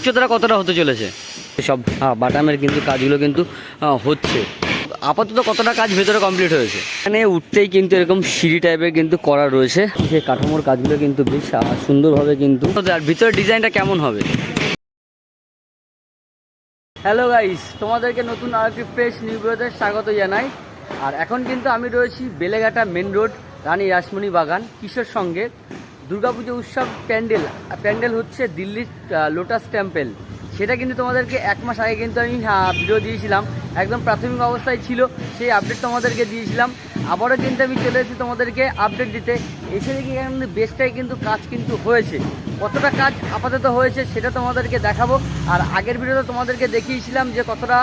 উচ্চতাটা কতটা হতে চলেছে? সব আহ, বাটামের কিন্তু কাজগুলো কিন্তু হচ্ছে। আপাতত কতটা কাজ ভেতরে কমপ্লিট হয়েছে? এখানে উঠতেই কিন্তু এরকম সিঁড়ি টাইপের কিন্তু করা রয়েছে। যে কাঠামোর কাজগুলো কিন্তু বেশ সুন্দরভাবে কিন্তু আর ভিতরে ডিজাইনটা কেমন হবে? হ্যালো গাইস তোমাদেরকে নতুন আরেকটি ফ্রেশ নিউ ভিডিওতে স্বাগত জানাই। আর এখন কিন্তু আমি রয়েছি বেলেঘাটা মেন রোড রানী রাসমণি বাগান কিশোর সঙ্গে দুর্গাপুজো উৎসব প্যান্ডেল প্যান্ডেল হচ্ছে দিল্লির লোটাস টেম্পেল সেটা কিন্তু তোমাদেরকে এক মাস আগে কিন্তু আমি ভিডিও দিয়েছিলাম। একদম প্রাথমিক অবস্থায় ছিল, সেই আপডেট তোমাদেরকে দিয়েছিলাম। আবারও কিন্তু আমি চলে এসেছি তোমাদেরকে আপডেট দিতে। এসে দেখি এখানে বেশটাই কিন্তু কাজ কিন্তু হয়েছে। কতটা কাজ আপাতত হয়েছে সেটা তোমাদেরকে দেখাবো। আর আগের ভিডিওতে তোমাদেরকে দেখিয়েছিলাম যে কতটা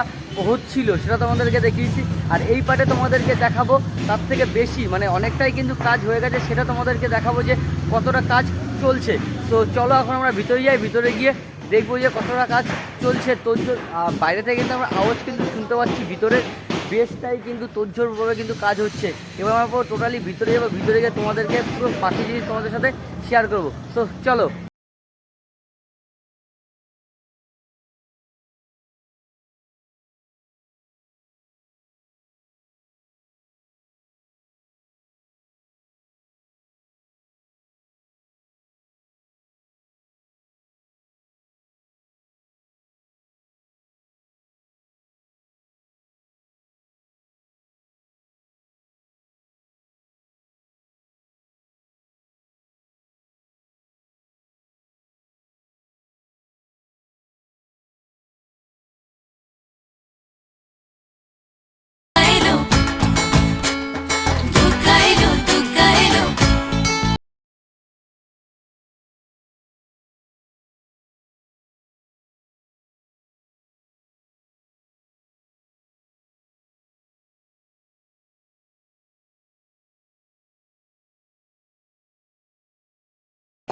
হচ্ছিল সেটা তোমাদেরকে দেখিয়েছি। আর এই পার্টে তোমাদেরকে দেখাবো, তার থেকে বেশি মানে অনেকটাই কিন্তু কাজ হয়ে গেছে, সেটা তোমাদেরকে দেখাবো যে কতটা কাজ চলছে। তো চলো এখন আমরা ভিতরে যাই, ভিতরে গিয়ে দেখব যে কতটা কাজ চলছে। তোর বাইরে থেকে কিন্তু আমরা আওয়াজ কিন্তু শুনতে পাচ্ছি ভিতরে বেশটাই কিন্তু তোজ্জোরভাবে কিন্তু কাজ হচ্ছে। এবার আমরা টোটালি ভিতরে যাব, ভিতরে গিয়ে তোমাদেরকে পুরো বাকি জিনিস তোমাদের সাথে শেয়ার করব। তো চলো।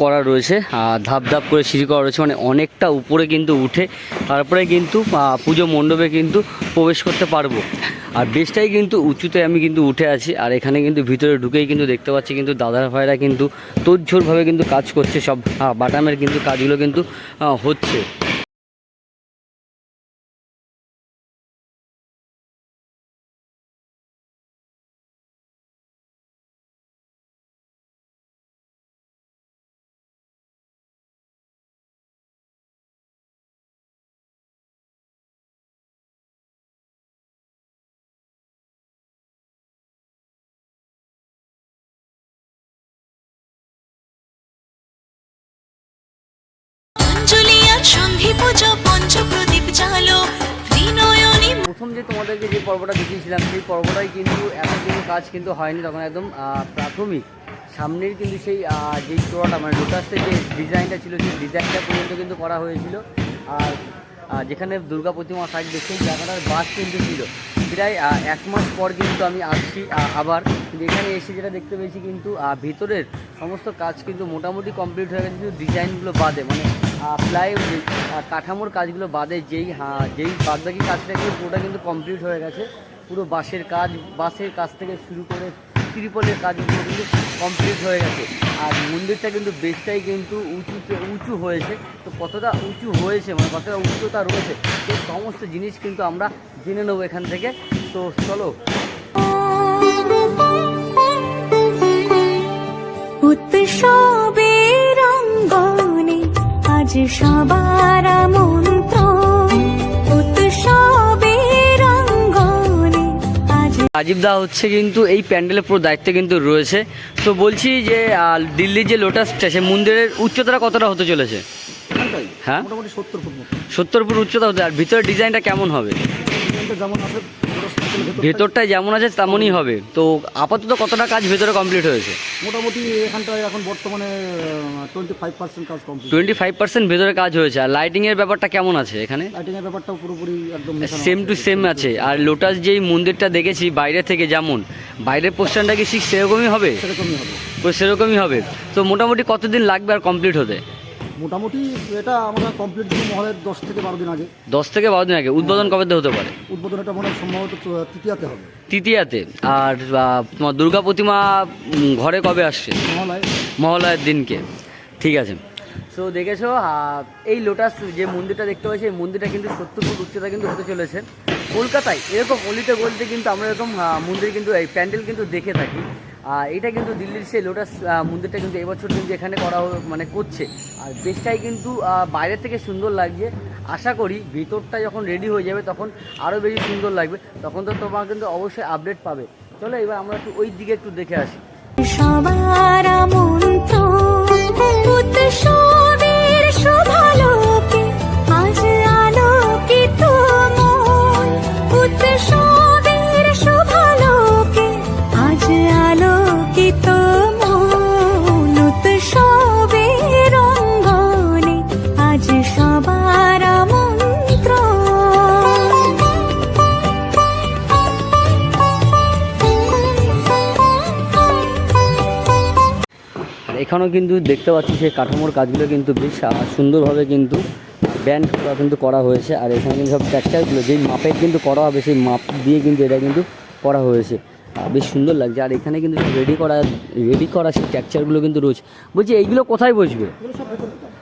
করা রয়েছে ধাপ ধাপ করে সিঁড়ি করা রয়েছে মানে অনেকটা উপরে কিন্তু উঠে তারপরে কিন্তু পুজো মণ্ডপে কিন্তু প্রবেশ করতে পারব। আর বেশটাই কিন্তু উঁচুতে আমি কিন্তু উঠে আছি, আর এখানে কিন্তু ভিতরে ঢুকেই কিন্তু দেখতে পাচ্ছি কিন্তু দাদার ভাইরা কিন্তু তোড়ঝোড়ভাবে কিন্তু কাজ করছে, সব বাটামের কিন্তু কাজগুলো কিন্তু হচ্ছে। প্রথম যে তোমাদেরকে যে পর্বটা দেখিয়েছিলাম সেই পর্বটাই কিন্তু এত কিন্তু কাজ কিন্তু হয়নি তখন একদম প্রাথমিক। সামনের কিন্তু সেই আহ, যেই চূড়াটা মানে লোটাসের যে ডিজাইনটা ছিল সেই ডিজাইনটা পর্যন্ত কিন্তু করা হয়েছিল। আর যেখানে দুর্গা প্রতিমা সাইড দেখছেন জায়গাটার বাস কিন্তু ছিল। প্রায় এক মাস পর কিন্তু আমি আসছি আবার। এখানে এসে যেটা দেখতে পেয়েছি কিন্তু ভেতরের সমস্ত কাজ কিন্তু মোটামুটি কমপ্লিট হয়ে গেছে কিন্তু ডিজাইনগুলো বাদে। মানে প্লাই কাঠামোর কাজগুলো বাদে যেই হ্যাঁ, যেই বাদবাকি কাজটা কিন্তু পুরোটা কিন্তু কমপ্লিট হয়ে গেছে। পুরো বাঁশের কাজ বাঁশের কাজ থেকে শুরু করে ত্রিপলের কাজগুলো কিন্তু কমপ্লিট হয়ে গেছে। আর মন্দিরটা কিন্তু বেশটাই কিন্তু উঁচুতে উঁচু হয়েছে। তো কতটা উঁচু হয়েছে মানে কতটা উচ্চতা রয়েছে তো সমস্ত জিনিস কিন্তু আমরা জেনে নেব এখান থেকে। তো চলো। সবার মন্ত্র উৎসবের অঙ্গনে আজ রাজীব দা হচ্ছে কিন্তু এই প্যান্ডেলের পুরো দায়িত্বে কিন্তু রয়েছে। তো বলছি যে আহ, দিল্লির যে লোটাসটা সে মন্দিরের উচ্চতা কতটা হতে চলেছে? হ্যাঁ? মোটামুটি সত্তর ফুট মতো। সত্তর ফুট উচ্চতা হতে আর ভিতরের ডিজাইনটা কেমন হবে? যেমন আছে ভেতরটাই যেমন আছে তেমনই হবে। তো আপাতত কতটা কাজ ভেতরে কমপ্লিট হয়েছে? মোটামুটি এখানটায় এখন বর্তমানে টোয়েন্টি ফাইভ পার্সেন্ট কাজ কমপ্লিট টোয়েন্টি ফাইভ পার্সেন্ট ভেতরে কাজ হয়েছে। আর লাইটিংয়ের ব্যাপারটা কেমন আছে এখানে? লাইটিংয়ের ব্যাপারটাও পুরোপুরি একদম সেম টু সেম আছে। আর লোটাস যেই মন্দিরটা দেখেছি বাইরে থেকে যেমন বাইরের পোস্টারটা কি ঠিক সেরকমই হবে? সেরকমই হবে। তো সেরকমই হবে। তো মোটামুটি কতদিন লাগবে আর কমপ্লিট হতে? মোটামুটি এটা আমরা কমপ্লিট দিন মহলের দশ থেকে বারো দিন আগে। দশ থেকে বারো দিন আগে। উদ্বোধন কবে হতে পারে? উদ্বোধন এটা মনে হয় সম্ভবত তৃতীয়াতে হবে। তৃতীয়াতে। আর তোমার দুর্গা প্রতিমা ঘরে কবে আসছে? মহলায়। মহালয়ের দিনকে। ঠিক আছে। সো দেখেছ এই লোটাস যে মন্দিরটা দেখতে পাচ্ছি এই মন্দিরটা কিন্তু সত্তর ফুট উচ্চতা কিন্তু হতে চলেছে। কলকাতায় এরকম অলিতে গলিতে কিন্তু আমরা এরকম মন্দির কিন্তু এই প্যান্ডেল কিন্তু দেখে থাকি। আর এটা কিন্তু দিল্লির সেই লোটাস মন্দিরটা কিন্তু এবছর কিন্তু এখানে করা মানে করছে। আর বেশটাই কিন্তু বাইরে থেকে সুন্দর লাগছে। আশা করি ভেতরটা যখন রেডি হয়ে যাবে তখন আরও বেশি সুন্দর লাগবে। তখন তো তোমার কিন্তু অবশ্যই আপডেট পাবে। চলো এবার আমরা একটু ওই দিকে একটু দেখে আসি। সবার এখানেও কিন্তু দেখতে পাচ্ছি সেই কাঠামোর কাজগুলো কিন্তু বেশ সুন্দরভাবে কিন্তু ব্যান্ড করা কিন্তু করা হয়েছে। আর এখানে কিন্তু সব ট্র্যাক্টারগুলো যেই মাপের কিন্তু করা হবে, সেই মাপ দিয়ে কিন্তু এটা কিন্তু করা হয়েছে। বেশ সুন্দর লাগছে। আর এখানে কিন্তু রেডি করা রেডি করা সেই ট্র্যাকচারগুলো কিন্তু রয়েছে। বলছি, এইগুলো কোথায় বসবে?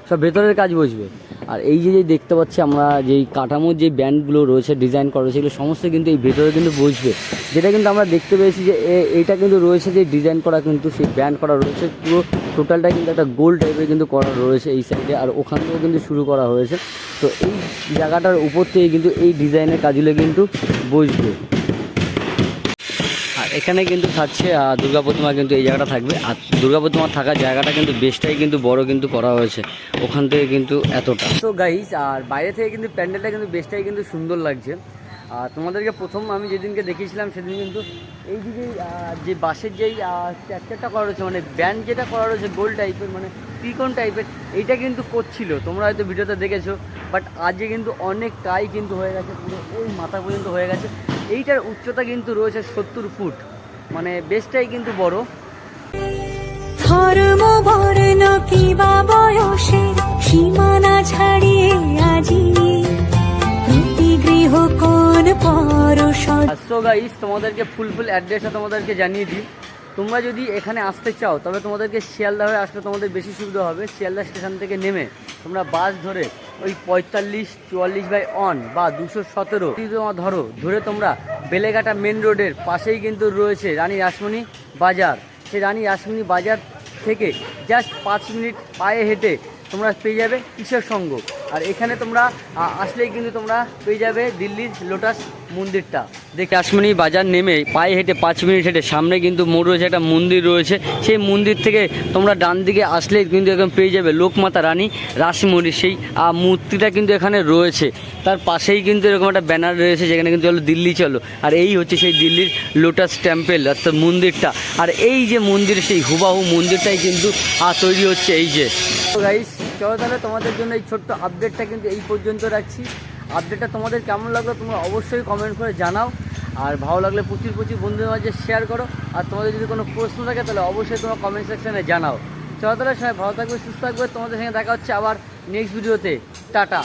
সব ভেতরের কাজ বসবে। আর এই যে দেখতে পাচ্ছি আমরা, যেই কাঠামোর যে ব্যান্ডগুলো রয়েছে ডিজাইন করা রয়েছে সমস্ত কিন্তু এই ভেতরে কিন্তু বসবে। যেটা কিন্তু আমরা দেখতে পেয়েছি যে এইটা কিন্তু রয়েছে যে ডিজাইন করা কিন্তু, সেই ব্যান্ড করা রয়েছে। পুরো টোটালটা কিন্তু একটা গোল টাইপের কিন্তু করা রয়েছে এই সাইডে আর ওখান থেকেও কিন্তু শুরু করা হয়েছে। তো এই জায়গাটার উপর থেকে কিন্তু এই ডিজাইনের কাজগুলো কিন্তু বসবে। এখানে কিন্তু থাকছে দুর্গা প্রতিমা কিন্তু এই জায়গাটা থাকবে। আর দুর্গা প্রতিমা থাকার জায়গাটা কিন্তু বেশটাই কিন্তু বড় কিন্তু করা হয়েছে ওখান থেকে কিন্তু এতটা। তো গাইস আর বাইরে থেকে কিন্তু প্যান্ডেলটা কিন্তু বেশটাই কিন্তু সুন্দর লাগছে। আর তোমাদেরকে প্রথম আমি যেদিনকে দেখিয়েছিলাম সেদিন কিন্তু এই যে যে, বাসের যেই স্ট্রাকচারটা করা রয়েছে মানে ব্যান্ড যেটা করা রয়েছে গোল টাইপের মানে ত্রিকোণ টাইপের এইটা কিন্তু করছিল। তোমরা হয়তো ভিডিওতে দেখেছ বাট আজকে কিন্তু অনেকটাই কিন্তু হয়ে গেছে পুরো ওই মাথা পর্যন্ত হয়ে গেছে। এইটার উচ্চতা কিন্তু রয়েছে সত্তর ফুট। মানে বেশটাই কিন্তু বড়। ধর্ম বর্ণ কিবা বয়সে সীমানা ছাড়িয়ে আজি প্রতি গৃহ কোন পরশ সো গাইস তোমাদেরকে ফুল ফুল অ্যাড্রেসটা তোমাদেরকে জানিয়ে দিই। তোমরা যদি এখানে আসতে চাও, তবে তোমাদেরকে শিয়ালদা হয়ে আসলে তোমাদের বেশি সুবিধা হবে। শিয়ালদা স্টেশন থেকে নেমে তোমরা বাস ধরে ওই পঁয়তাল্লিশ, চুয়াল্লিশ বাই অন বা দুশো সতেরো তোমরা ধরো, ধরে তোমরা বেলেঘাটা মেন রোডের পাশেই কিন্তু রয়েছে রানী রাসমণি বাজার। সেই রানী রাসমণি বাজার থেকে জাস্ট পাঁচ মিনিট পায়ে হেঁটে তোমরা পেয়ে যাবে কিশোর সঙ্গ আর এখানে তোমরা আসলেই কিন্তু তোমরা পেয়ে যাবে দিল্লির লোটাস মন্দিরটা। দেখে কাশ্মীরি বাজার নেমে পায়ে হেঁটে পাঁচ মিনিট হেঁটে সামনে কিন্তু মোড় রয়েছে, একটা মন্দির রয়েছে। সেই মন্দির থেকে তোমরা ডান দিকে আসলে কিন্তু একদম পেয়ে যাবে লোকমাতা রানী, রাসমণি। সেই মূর্তিটা কিন্তু এখানে রয়েছে। তার পাশেই কিন্তু এরকম একটা ব্যানার রয়েছে, যেখানে কিন্তু হলো দিল্লি চলো। আর এই হচ্ছে সেই দিল্লির লোটাস টেম্পেল, অর্থাৎ মন্দিরটা। আর এই যে মন্দির, সেই হুবাহু মন্দিরটাই কিন্তু তৈরি হচ্ছে এই যে। চলো তাহলে তোমাদের জন্য এই ছোট্ট আপডেটটা কিন্তু এই পর্যন্ত রাখছি। আপডেটটা তোমাদের কেমন লাগল তোমরা অবশ্যই কমেন্ট করে জানাও। আর ভালো লাগলে প্রচুর প্রচুর বন্ধুদের মাঝে শেয়ার করো। আর তোমাদের যদি কোনো প্রশ্ন থাকে তাহলে অবশ্যই তোমরা কমেন্ট সেকশানে জানাও। চলো তাহলে সবাই ভালো থাকবে, সুস্থ থাকবে। তোমাদের সঙ্গে দেখা হচ্ছে আবার নেক্সট ভিডিওতে টাটা।